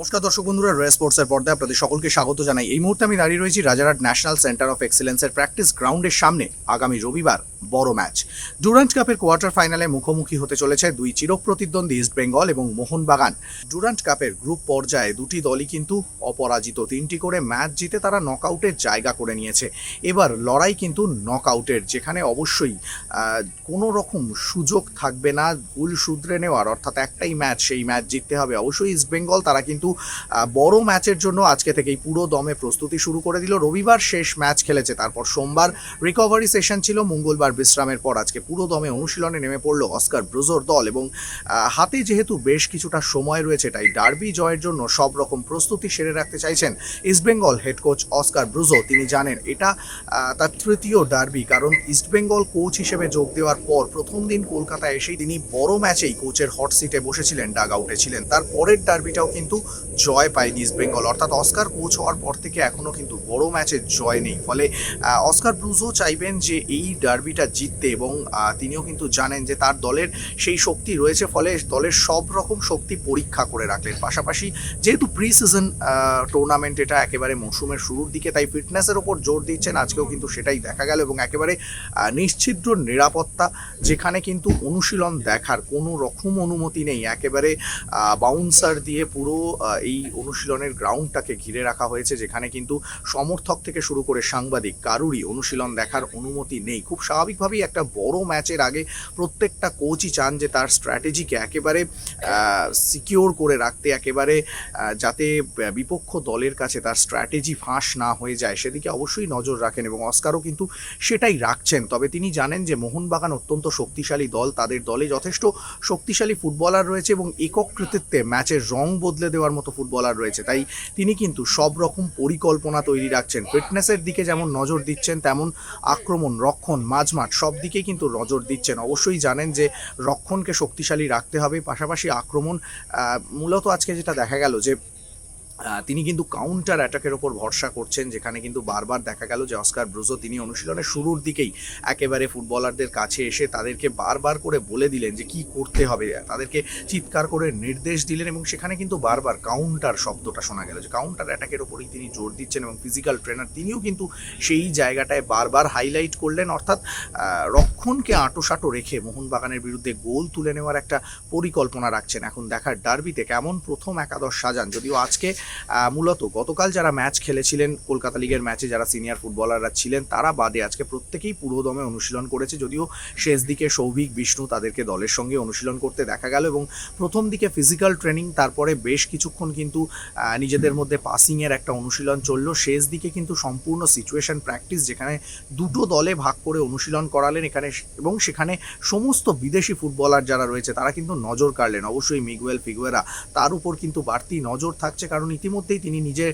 নমস্কার দর্শক বন্ধুরা রয়েল স্পোর্টসের পর্দায় আপনাদের সকলকে স্বাগত জানাই। এই মুহূর্তে আমি দাঁড়িয়ে রয়েছি রাজারহাট ন্যাশনাল সেন্টার অফ এক্সেলেন্সের প্র্যাকটিস গ্রাউন্ডের সামনে। আগামী রবিবার বড় ম্যাচ। ডুরান্ট কাপের কোয়ার্টার ফাইনালে মুখোমুখি হতে চলেছে দুই চিরপ্রতিদ্বন্দ্বী ইস্ট বেঙ্গল এবং মোহনবাগান। ডুরান্ট কাপের গ্রুপ পর্যায়ে দুটি দলই কিন্তু অপরাজিত। তিনটি করে ম্যাচ জিতে তারা নকআউটের জায়গা করে নিয়েছে। এবার লড়াই কিন্তু নকআউটের, যেখানে অবশ্যই কোনো রকম সুযোগ থাকবে না, ভুল শুধরে নেওয়ার। অর্থাৎ একটাই ম্যাচ, সেই ম্যাচ জিততে হবে। অবশ্যই ইস্ট বেঙ্গল তারা কিন্তু বড় ম্যাচের জন্য আজকে থেকেই পুরো দমে প্রস্তুতি শুরু করে দিল। রবিবার শেষ ম্যাচ খেলেছে। তারপর সোমবার রিকভারি সেশন ছিল। মঙ্গলবার বিশ্রামের পর আজকে পুরো দমে অনুশীলনে নেমে পড়ল অস্কার ব্রুজোর দল এবং হাতে যেহেতু বেশ কিছুটা সময় রয়েছে, তাই ডার্বি জয়ের জন্য সব রকম প্রস্তুতি সেরে রাখতে চাইছেন East Bengal head coach Oscar Bruzon. তিনি জানেন এটা তার তৃতীয় ডার্বি, কারণ ইস্টবেঙ্গল কোচ হিসেবে যোগ দেওয়ার পর প্রথম দিন কলকাতায় এসেই তিনি বড় ম্যাচেই কোচের হট সিটে বসেছিলেন, ডাগ আউটে ছিলেন। তার পরের ডার্বিটাও কিন্তু জয় পায়নি ইস্টবেঙ্গল অর্থাৎ অস্কার কোচ হওয়ার পর থেকে এখনও কিন্তু বড় ম্যাচের জয় নেই। ফলে অস্কার ব্রুজো চাইবেন যে এই ডার্বিটা জিততে এবং তিনিও কিন্তু জানেন যে তার দলের সেই শক্তি রয়েছে ফলে দলের সব রকম শক্তি পরীক্ষা করে রাখলেন। পাশাপাশি যেহেতু প্রি সিজন টুর্নামেন্ট এটা একেবারে মৌসুমের শুরুর দিকে তাই ফিটনেসের ওপর জোর দিচ্ছেন। আজকেও কিন্তু সেটাই দেখা গেল এবং একেবারে আহ, নিশ্ছিদ্র নিরাপত্তা যেখানে কিন্তু অনুশীলন দেখার কোনো রকম অনুমতি নেই। একেবারে বাউন্সার দিয়ে পুরো এই অনুশীলনের গ্রাউন্ডটাকে ঘিরে রাখা হয়েছে যেখানে কিন্তু সমর্থক থেকে শুরু করে সাংবাদিক কারুরই অনুশীলন দেখার অনুমতি নেই। খুব স্বাভাবিকভাবেই একটা বড় ম্যাচের আগে প্রত্যেকটা কোচই চান যে তার স্ট্র্যাটেজিকে একেবারে সিকিওর করে রাখতে, একেবারে যাতে বিপক্ষ দলের কাছে তার স্ট্র্যাটেজি ফাঁস না হয়ে যায়। সেদিকে অবশ্যই নজর রাখেন এবং অস্কারও কিন্তু সেটাই রাখছেন। তবে তিনি জানেন যে মোহনবাগান অত্যন্ত শক্তিশালী দল, তাদের দলে যথেষ্ট শক্তিশালী ফুটবলার রয়েছে এবং একক কৃতিত্বে ম্যাচের রং বদলে দেওয়ার মতো ফুটবলার রয়েছে। তাই তিনি কিন্তু সব রকম পরিকল্পনা তৈরি রাখছেন। ফিটনেসের দিকে যেমন নজর দিচ্ছেন, তেমন আক্রমণ, রক্ষণ মাঝমাঠ সব দিকেই কিন্তু নজর দিচ্ছেন। অবশ্যই জানেন যে রক্ষণকে শক্তিশালী রাখতে হবে, পাশাপাশি আক্রমণ মূলত আজকে যেটা দেখা গেল যে তিনি কিন্তু কাউন্টার অ্যাটাকের ওপর ভরসা করছেন, যেখানে কিন্তু বারবার দেখা গেল যে অস্কার ব্রুজো তিনি অনুশীলনের শুরুর দিকেই একেবারে ফুটবলারদের কাছে এসে তাদেরকে বারবার করে বলে দিলেন যে কি করতে হবে। তাদেরকে চিৎকার করে নির্দেশ দিলেন এবং সেখানে কিন্তু বারবার কাউন্টার শব্দটা শোনা গেল যে কাউন্টার অ্যাটাকের ওপরই তিনি জোর দিচ্ছেন এবং ফিজিক্যাল ট্রেনার তিনিও কিন্তু সেই জায়গাটায় বারবার হাইলাইট করলেন। অর্থাৎ রক্ষণকে আঁটোসাঁটো রেখে মোহনবাগানের বিরুদ্ধে গোল তুলে নেওয়ার একটা পরিকল্পনা রাখছেন। এখন দেখার ডার্বিতে কেমন প্রথম একাদশ সাজান, যদিও আজকে মূলত গতকাল যারা ম্যাচ খেলেছিলেন, কলকাতা লিগের ম্যাচে যারা সিনিয়র ফুটবলাররা ছিলেন, তারা বাদে আজকে প্রত্যেকেই পুরোদমে অনুশীলন করেছে। যদিও শেষ দিকে সৌভিক, বিষ্ণু তাদেরকে দলের সঙ্গে অনুশীলন করতে দেখা গেল এবং প্রথম দিকে ফিজিক্যাল ট্রেনিং তারপরে বেশ কিছুক্ষণ কিন্তু নিজেদের মধ্যে পাসিংয়ের একটা অনুশীলন চলল। শেষ দিকে কিন্তু সম্পূর্ণ সিচুয়েশন প্র্যাকটিস যেখানে দুটো দলে ভাগ করে অনুশীলন করালেন। এখানে এবং সেখানে সমস্ত বিদেশি ফুটবলার যারা রয়েছে, তারা কিন্তু নজর কাড়লেন। অবশ্যই মিগুয়েল ফিগুয়েরা, তার উপর কিন্তু বাড়তি নজর থাকছে, কারণ ইতিমধ্যেই তিনি নিজের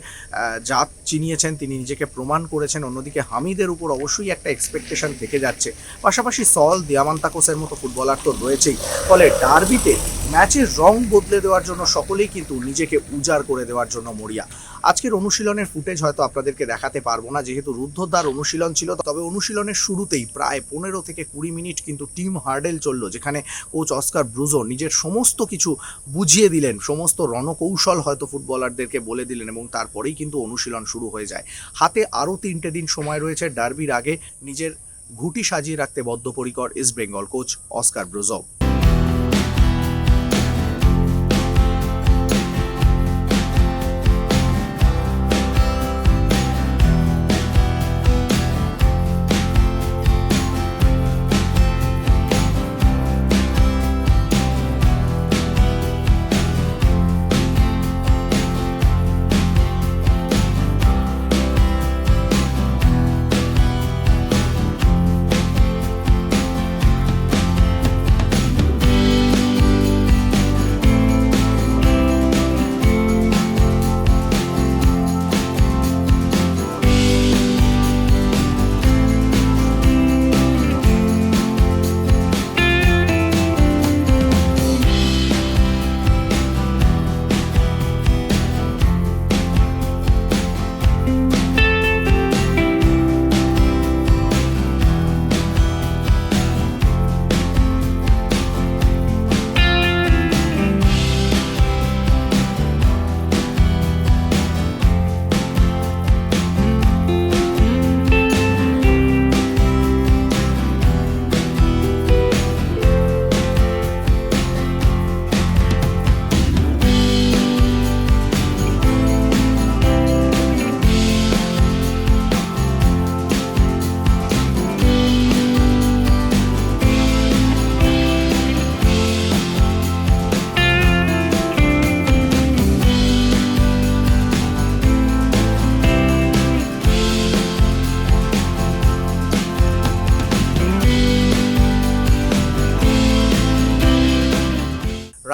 জাত চিনিয়েছেন, তিনি নিজেকে প্রমাণ করেছেন। অন্যদিকে হামিদের উপর অবশ্যই একটা এক্সপেকটেশন থেকে যাচ্ছে। পাশাপাশি সল দিয়ামান্তাকোসের মতো ফুটবলার তো রয়েছেই। ফলে ডার্বিতে ম্যাচের রং বদলে দেওয়ার জন্য সকলেই কিন্তু নিজেকে উজাড় করে দেওয়ার জন্য মরিয়া। আজকের অনুশীলনের ফুটেজ হয়তো আপনাদেরকে দেখাতে পারব না, যেহেতু রুদ্ধদ্বার অনুশীলন ছিল। তবে অনুশীলনের শুরুতেই প্রায় পনেরো থেকে কুড়ি মিনিট কিন্তু টিম হার্ডেল চলল, যেখানে কোচ অস্কার ব্রুজো নিজের সমস্ত কিছু বুঝিয়ে দিলেন। সমস্ত রণকৌশল হয়তো ফুটবলারদেরকে বলে দিলেন এবং তারপরেই কিন্তু অনুশীলন শুরু হয়ে যায়। হাতে আরও তিনটে দিন সময় রয়েছে, ডার্বির আগে নিজের ঘুটি সাজিয়ে রাখতে বদ্ধপরিকর East Bengal coach Oscar Bruzon.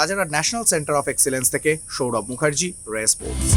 Rajarhat National Centre of Excellence থেকে সৌরভ মুখার্জি রে স্পোর্টস